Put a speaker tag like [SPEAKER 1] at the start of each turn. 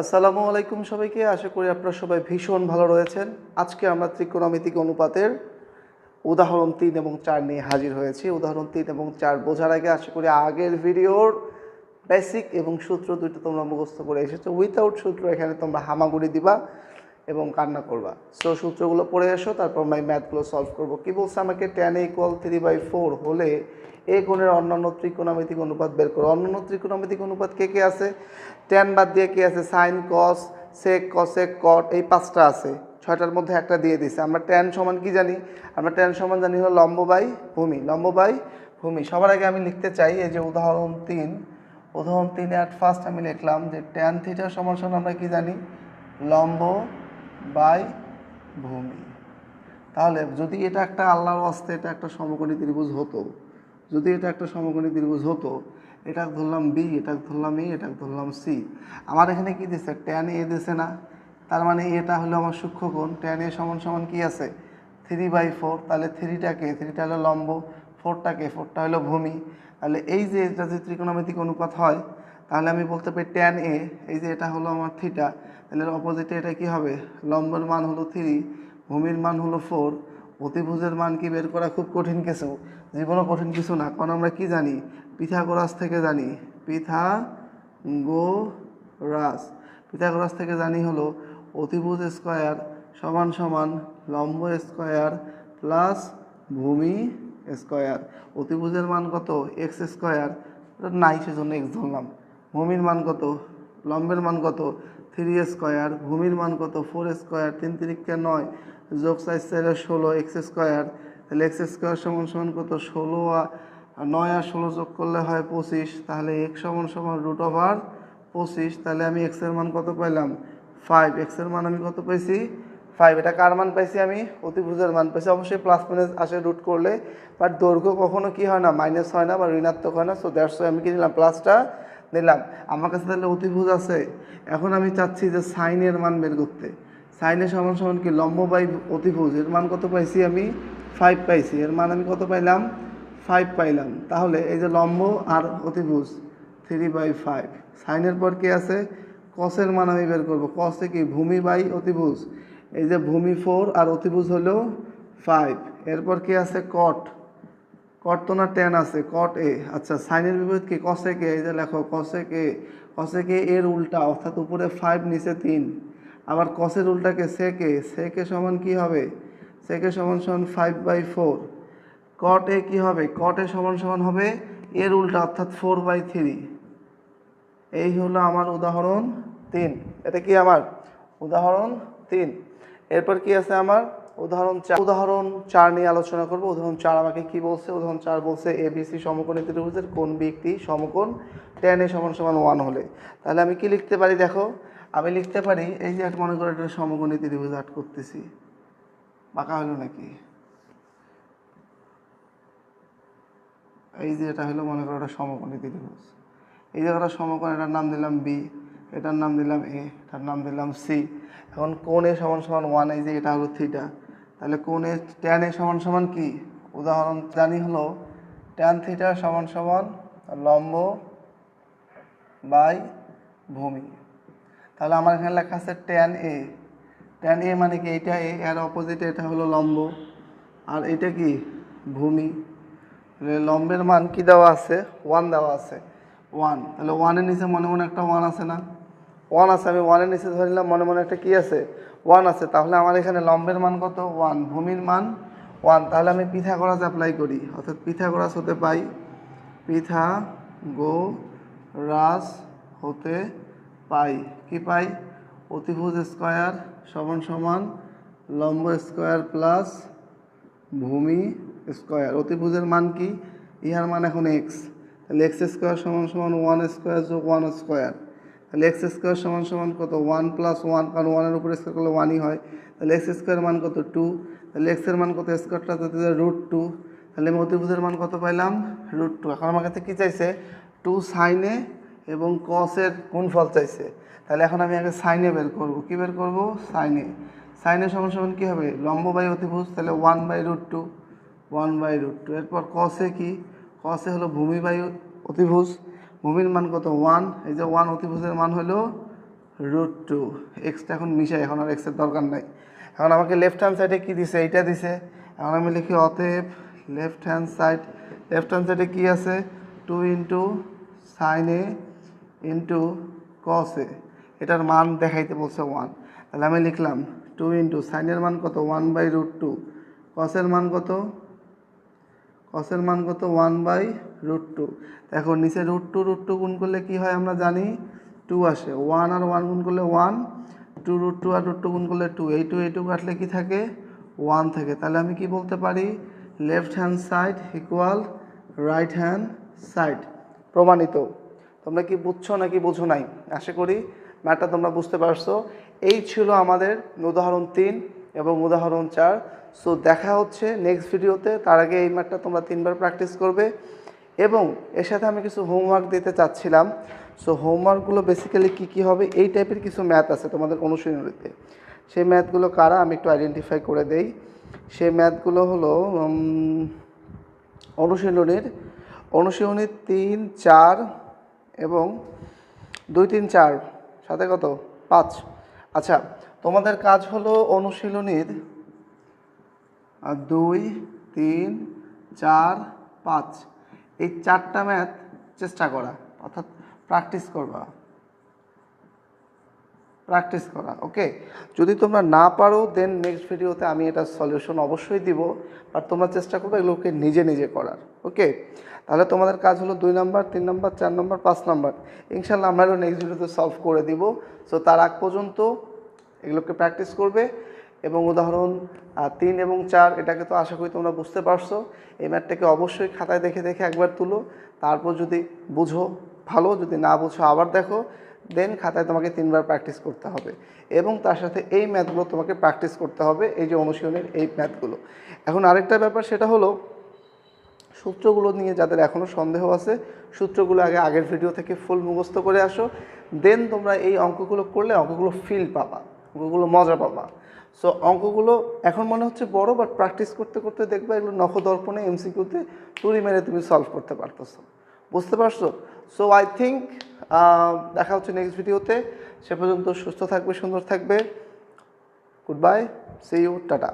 [SPEAKER 1] আসসালামু আলাইকুম সবাইকে। আশা করি আপনারা সবাই ভীষণ ভালো রয়েছেন। আজকে আমরা ত্রিকোণমিতিক অনুপাতের উদাহরণ তিন এবং চার নিয়ে হাজির হয়েছি। উদাহরণ তিন এবং চার বোঝার আগে আশা করি আগের ভিডিওর বেসিক এবং সূত্র দুটো তোমরা মুখস্থ করে এসেছ। উইথাউট সূত্র এখানে তোমরা হামাগুড়ি দিবা। এবং কান্না করবা। সো সূত্রগুলো পড়ে এসো, তারপর আমি ম্যাথগুলো সলভ করব। কি বলছে আমাকে? Ten equal three by four হলে এ গুণের অন্যান্য ত্রিকোণমিতিক অনুপাত বের করো। অন্যান্য ত্রিকোণমিতিক অনুপাত কে কে আছে? টেন বাদ দিয়ে কে আছে? সাইন কস সেক কসেক কট এই পাঁচটা আছে। ছয়টার মধ্যে একটা দিয়ে দিছে। আমরা টেন সমান কি জানি? আমরা টেন সমান জানি হলো লম্ব বাই ভূমি। লম্ব বাই ভূমি। সবার আগে আমি লিখতে চাই, এই যে উদাহরণ তিন। উদাহরণ তিনে অ্যাট ফার্স্ট আমি লিখলাম যে টেন থিটার সমান সমান আমরা কি জানি? লম্ব বাই ভূমি। তাহলে যদি এটা একটা আল্লাহর ওয়াস্তে, এটা একটা সমকোণী ত্রিভুজ হতো, যদি এটা একটা সমকোণী ত্রিভুজ হতো, এটা ধরলাম বি, এটা ধরলাম এ, এটা ধরলাম সি। আমার এখানে কি দিছে? ট্যান এ দিছে না। তার মানে এটা হলো আমার সূক্ষ্মকোণ। ট্যান এ সমান সমান কি আছে? থ্রি বাই ফোর তাহলে থ্রিটাকে থ্রিটা হলো লম্ব ফোরটাকে ফোরটা হলো ভূমি। তাহলে এই যে এটা যে ত্রিকোণমিতিক অনুপাত হয়, তাহলে আমি বলতে পারি ট্যান এ, এই যে এটা হলো আমার থিটা তাহলে অপোজিটে এটা কি হবে? লম্বের মান হলো থ্রি ভূমির মান হলো ফোর অতিভুজের মান কি বের করা খুব কঠিন কিছু? জীবনও কঠিন কিছু না, কারণ আমরা কি জানি? পিথাগোরাস থেকে জানি। পিথা গো রাস পিথাগোরাস থেকে জানি হলো অতিভুজ স্কোয়ার সমান সমান লম্ব স্কোয়ার প্লাস ভূমি স্কোয়ার অতিভুজের মান কত? এক্স স্কোয়ার নাই, সেজন্য এক্স ধরলাম। ভূমির মান কত? লম্বের মান কত? থ্রি স্কোয়ার ভূমির মান কত? ফোর স্কোয়ার তিন তিরিক্ষা নয়, যোগ সাইজ চাইলে ষোলো এক্স স্কোয়ার তাহলে এক্স স্কোয়ার সমান সমান কত? ষোলো আর নয় আর ষোলো যোগ করলে হয় পঁচিশ, তাহলে এক্স সমান সমান রুট ওভার পঁচিশ, তাহলে আমি এক্সের মান কত পাইলাম? ফাইভ এক্সের মান আমি কত পাইছি? ফাইভ এটা কার মান পাইছি আমি? অতিভুজের মান পাইছি। অবশ্যই প্লাস মাইনাস আসে রুট করলে বাট দৈর্ঘ্য কখনো কি হয় না? মাইনাস হয় না বা ঋণাত্মক হয় না সো দ্যাটস আমি কি নিলাম প্লাসটা নিলাম। আমার কাছে তাহলে অতিভুজ আছে। এখন আমি চাচ্ছি যে সাইনের মান বের করতে। সাইনের সমান সমান কি লম্ব বাই অতিভুজ? এর মান কত পাইছি আমি? ফাইভ পাইছি। এর মান আমি কত পাইলাম? ফাইভ পাইলাম। তাহলে এই যে লম্ব আর অতিভুজ থ্রি বাই ফাইভ সাইনের পর কি আছে? কসের মান আমি বের করব। কসে কি? ভূমি বাই অতিভুজ। এই যে ভূমি ফোর আর অতিভুজ হলো ফাইভ এরপর কি আছে? কট না টেন আছে, কট এ আচ্ছা সাইনের বিপরীত কি, কসে কে, এই যে লেখো, কসে কে কসে কে এর উল্টা, অর্থাৎ উপরে ফাইভ নিচে তিন। আবার কসের উল্টাকে সেকে সেকে সমান কি হবে? সেকে সমান সমান five by four cot A কী হবে? কট এ সমান সমান হবে এর উল্টা, অর্থাৎ ফোর বাই থ্রি এই হলো আমার উদাহরণ তিন। এটা কি আমার? উদাহরণ তিন। এরপর কি আছে আমার? উদাহরণ চার উদাহরণ চার নিয়ে আলোচনা করব। উদাহরণ চার আমাকে কি বলছে? উদাহরণ চার বলছে এ এবিসি সমকোণ ত্রিভুজের কোন ব্যক্তি সমকোণ টেন এ সমান সমান ওয়ান হলে? তাহলে আমি কি লিখতে পারি? দেখো, আমি লিখতে পারি, এই যে একটা মনে করো একটা সমকোণী ত্রিভুজ আট করতেছি। বাঁকা হলো নাকি? এই যে এটা হলো মনে করো একটা সমকোণী ত্রিভুজ। এই জায়গাটা সমকোণ, এটার নাম দিলাম বি এটার নাম দিলাম এ এটার নাম দিলাম সি এখন কোণ এ সমান সমান ওয়ান এই যে এটা হলো থিটা তাহলে কোণ এ ট্যান এ সমান সমান কি? উদাহরণ জানি হলো ট্যান থিটা সমান সমান লম্ব বাই ভূমি। তাহলে আমার এখানে লেখা আছে ট্যান এ ট্যান এ মানে কি? এইটা এ, এর অপোজিটে এটা হলো লম্ব। আর এটা কি? ভূমি। লম্বের মান কি দেওয়া আছে? ওয়ান দেওয়া আছে। ওয়ান তাহলে ওয়ানের নিচে মনে মনে একটা ওয়ান আছে না? ওয়ান আছে, আমি ওয়ানের নিচে ধরে নিলাম, মনে মনে একটা কি আছে? ওয়ান আছে, তাহলে আমার এখানে লম্বের মান কত? ওয়ান। ভূমির মান ওয়ান। তাহলে আমি পিথাগোরাস অ্যাপ্লাই করি। অর্থাৎ পিঠা পিথাগোরাস হতে পাই পিথা গো রাস হতে পাই। কি পাই? অতিভুজ স্কোয়ার সমান সমান লম্ব স্কোয়ার প্লাস ভূমি স্কোয়ার অতিভুজের মান কি? ইহার মান এখন এক্স তাহলে এক্স স্কোয়ার সমান সমান ওয়ান স্কোয়ার যোগ ওয়ান স্কোয়ার তাহলে এক্স স্কোয়ার সমান সমান কত? ওয়ান প্লাস ওয়ান কারণ ওয়ানের উপরে স্কোয়ার করলে ওয়ানই হয়। তাহলে এক্স স্কোয়ার মান কত? টু তাহলে এক্সের মান কত? স্কোয়ারটা যাতে রুট টু তাহলে আমি অতিভুজের মান কত পাইলাম? রুট টু এখন আমার কাছে কী চাইছে? টু সাইনে এবং কসের গুণফল চাইছে? তাহলে এখন আমি আগে সাইনে বের করব। কী বের করব? সাইনে সাইনে সমান সমান কী হবে? লম্ব বাই অতিভুজ, তাহলে one by root two one by root two এরপর কসে কি? কসে হলো ভূমি বাই অতিভুজ। ভূমির মান কত? ওয়ান এই যে ওয়ান অতিভুজের মান হলো রুট টু এক্সটা এখন মিশাই এখন আর এক্সের দরকার নাই। এখন আমাকে লেফট হ্যান্ড সাইডে কী দিছে? এইটা দিছে। এখন আমি লিখি অতএব left hand side left hand সাইডে কী আছে? Two into sine A into cos A এটার মান দেখাইতে বলছে ওয়ান তাহলে আমি লিখলাম টু ইন্টু সাইনের মান কত? ওয়ান বাই রুট টু কসের মান কত? কসের মান কত? ওয়ান বাই রুট টু এখন নিচে রুট টু রুট টু গুণ করলে কি হয় আমরা জানি? টু আসে। ওয়ান আর ওয়ান গুণ করলে ওয়ান টু রুট টু আর রুট টু গুণ করলে টু এই টু এই টু কাটলে কি থাকে? ওয়ান থাকে। তাহলে আমি কি বলতে পারি? Left hand side equal right hand side প্রমাণিত। তোমরা কি বুঝছ নাকি বুঝো নাই? আশা করি ম্যাটটা তোমরা বুঝতে পারছ। এই ছিল আমাদের উদাহরণ তিন এবং উদাহরণ চার। সো দেখা হচ্ছে নেক্সট ভিডিওতে তার আগে এই ম্যাটটা তোমরা তিনবার প্র্যাকটিস করবে। এবং এর সাথে আমি কিছু হোমওয়ার্ক দিতে চাচ্ছিলাম। সো হোমওয়ার্কগুলো বেসিক্যালি কী কী হবে? এই টাইপের কিছু ম্যাথ আছে তোমাদের অনুশীলনীতে। সেই ম্যাথগুলো কারা? আমি একটু আইডেন্টিফাই করে দেই। সেই ম্যাথগুলো হলো অনুশীলনীর অনুশীলনীর তিন, চার এবং দুই, তিন, চার। সাথে কত? পাঁচ। আচ্ছা তোমাদের কাজ হলো অনুশীলনীর দুই, তিন, চার, পাঁচ। এই চারটা ম্যাথ চেষ্টা করা, অর্থাৎ প্র্যাকটিস করবা। প্র্যাকটিস করা ওকে যদি তোমরা না পারো দেন নেক্সট ভিডিওতে আমি এটা সলিউশন অবশ্যই দিব, আর তোমরা চেষ্টা করবে এগুলোকে নিজে নিজে করার ওকে তাহলে তোমাদের কাজ হলো দুই নাম্বার, তিন নাম্বার, চার নাম্বার, পাঁচ নাম্বার। ইনশাল্লাহ আমরা নেক্সট ভিডিওতে সলভ করে দিব। সো তার আগ পর্যন্ত এগুলোকে প্র্যাকটিস করবে। এবং উদাহরণ তিন এবং চার, এটাকে তো আশা করি তোমরা বুঝতে পারছ। এই ম্যাথটাকে অবশ্যই খাতায় দেখে দেখে একবার তুলো। তারপর যদি বুঝো ভালো, যদি না বুঝো আবার দেখো, দেন খাতায় তোমাকে তিনবার প্র্যাকটিস করতে হবে। এবং তার সাথে এই ম্যাথগুলো তোমাকে প্র্যাকটিস করতে হবে, এই যে অনুশীলনের এই ম্যাথগুলো। এখন আরেকটা ব্যাপার, সেটা হলো সূত্রগুলো নিয়ে যাদের এখনও সন্দেহ আছে, সূত্রগুলো আগে আগের ভিডিও থেকে ফুল মুখস্থ করে আসো। দেন তোমরা এই অঙ্কগুলো করলে অঙ্কগুলো ফিল পাবা, অঙ্কগুলো মজা পাবা। সো অঙ্কগুলো এখন মনে হচ্ছে বড় বাট প্র্যাকটিস করতে করতে দেখবে এগুলো নখদর্পণে এমসিকিউতে টুরি মেরে তুমি সলভ করতে পারতেছো। বুঝতে পারছ? সো আই থিঙ্ক দেখা হচ্ছে নেক্সট ভিডিওতে সে পর্যন্ত সুস্থ থাকবে, সুন্দর থাকবে। Good bye see you tata